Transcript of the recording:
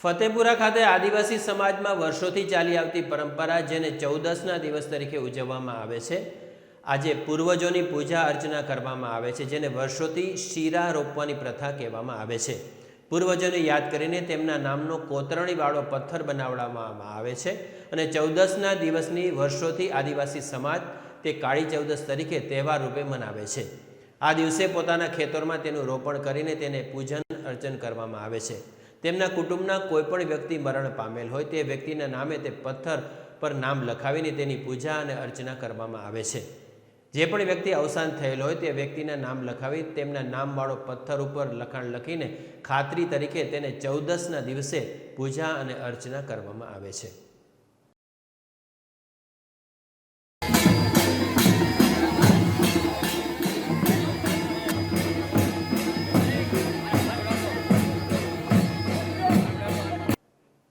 ફતેપુરા ખાતે આદિવાસી સમાજમાં વર્ષોથી ચાલી આવતી પરંપરા જેને ચૌદસના દિવસ તરીકે ઉજવવામાં આવે છે, આજે પૂર્વજોની પૂજા અર્ચના કરવામાં આવે છે, જેને વર્ષોથી શીરા રોપવાની પ્રથા કહેવામાં આવે છે. પૂર્વજોને યાદ કરીને તેમના નામનો કોતરણીવાળો પથ્થર બનાવવામાં આવે છે અને ચૌદસના દિવસની વર્ષોથી આદિવાસી સમાજ તે કાળી ચૌદસ તરીકે તહેવાર રૂપે મનાવે છે. આ દિવસે પોતાના ખેતરમાં તેનું રોપણ કરીને તેને પૂજન અર્ચન કરવામાં આવે છે. તેમના કુટુંબના કોઈપણ વ્યક્તિ મરણ પામેલ હોય તે વ્યક્તિના નામે તે પથ્થર પર નામ લખાવીને તેની પૂજા અને અર્ચના કરવામાં આવે છે. જે પણ વ્યક્તિ અવસાન થયેલ હોય તે વ્યક્તિના નામ લખાવી તેમના નામવાળો પથ્થર ઉપર લખાણ લખીને ખાતરી તરીકે તેને ચૌદસના દિવસે પૂજા અને અર્ચના કરવામાં આવે છે.